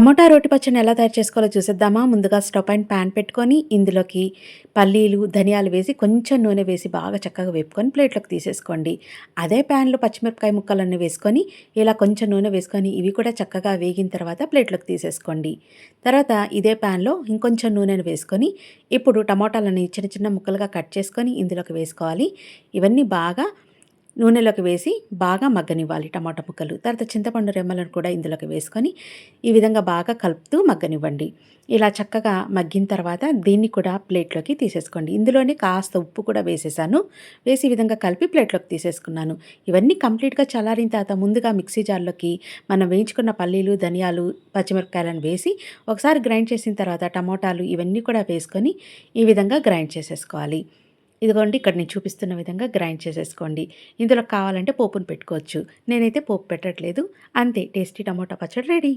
Tomato రోటి పచ్చడిని ఎలా తయారు చేసుకోవాలో చూసేద్దామా? ముందుగా స్టవ్ అండ్ ప్యాన్ పెట్టుకొని ఇందులోకి పల్లీలు ధనియాలు వేసి కొంచెం నూనె వేసి బాగా చక్కగా వేపుకొని ప్లేట్లోకి తీసేసుకోండి. అదే ప్యాన్లో పచ్చిమిరపకాయ ముక్కలన్నీ వేసుకొని ఇలా కొంచెం నూనె వేసుకొని ఇవి కూడా చక్కగా వేగిన తర్వాత ప్లేట్లోకి తీసేసుకోండి. తర్వాత ఇదే ప్యాన్లో ఇంకొంచెం నూనెను వేసుకొని ఇప్పుడు టమోటాలని చిన్న చిన్న ముక్కలుగా కట్ చేసుకొని ఇందులోకి వేసుకోవాలి. ఇవన్నీ బాగా నూనెలోకి వేసి బాగా మగ్గనివ్వాలి టమాటా ముక్కలు. తర్వాత చింతపండు రెమ్మలను కూడా ఇందులోకి వేసుకొని ఈ విధంగా బాగా కలుపుతూ మగ్గనివ్వండి. ఇలా చక్కగా మగ్గిన తర్వాత దీన్ని కూడా ప్లేట్లోకి తీసేసుకోండి. ఇందులోనే కాస్త ఉప్పు కూడా వేసేసాను. వేసి ఈ విధంగా కలిపి ప్లేట్లోకి తీసేసుకున్నాను. ఇవన్నీ కంప్లీట్గా చల్లారిన తర్వాత ముందుగా మిక్సీ జార్లోకి మనం వేయించుకున్న పల్లీలు ధనియాలు పచ్చిమిరపకాయలను వేసి ఒకసారి గ్రైండ్ చేసిన తర్వాత టమోటాలు ఇవన్నీ కూడా వేసుకొని ఈ విధంగా గ్రైండ్ చేసేసుకోవాలి. ఇదిగోండి ఇక్కడ నేను చూపిస్తున్న విధంగా గ్రైండ్ చేసేసుకోండి. ఇందులో కావాలంటే పోపును పెట్టుకోవచ్చు. నేనైతే పోపు పెట్టట్లేదు. అంతే టేస్టీ టమోటా పచ్చడి రెడీ.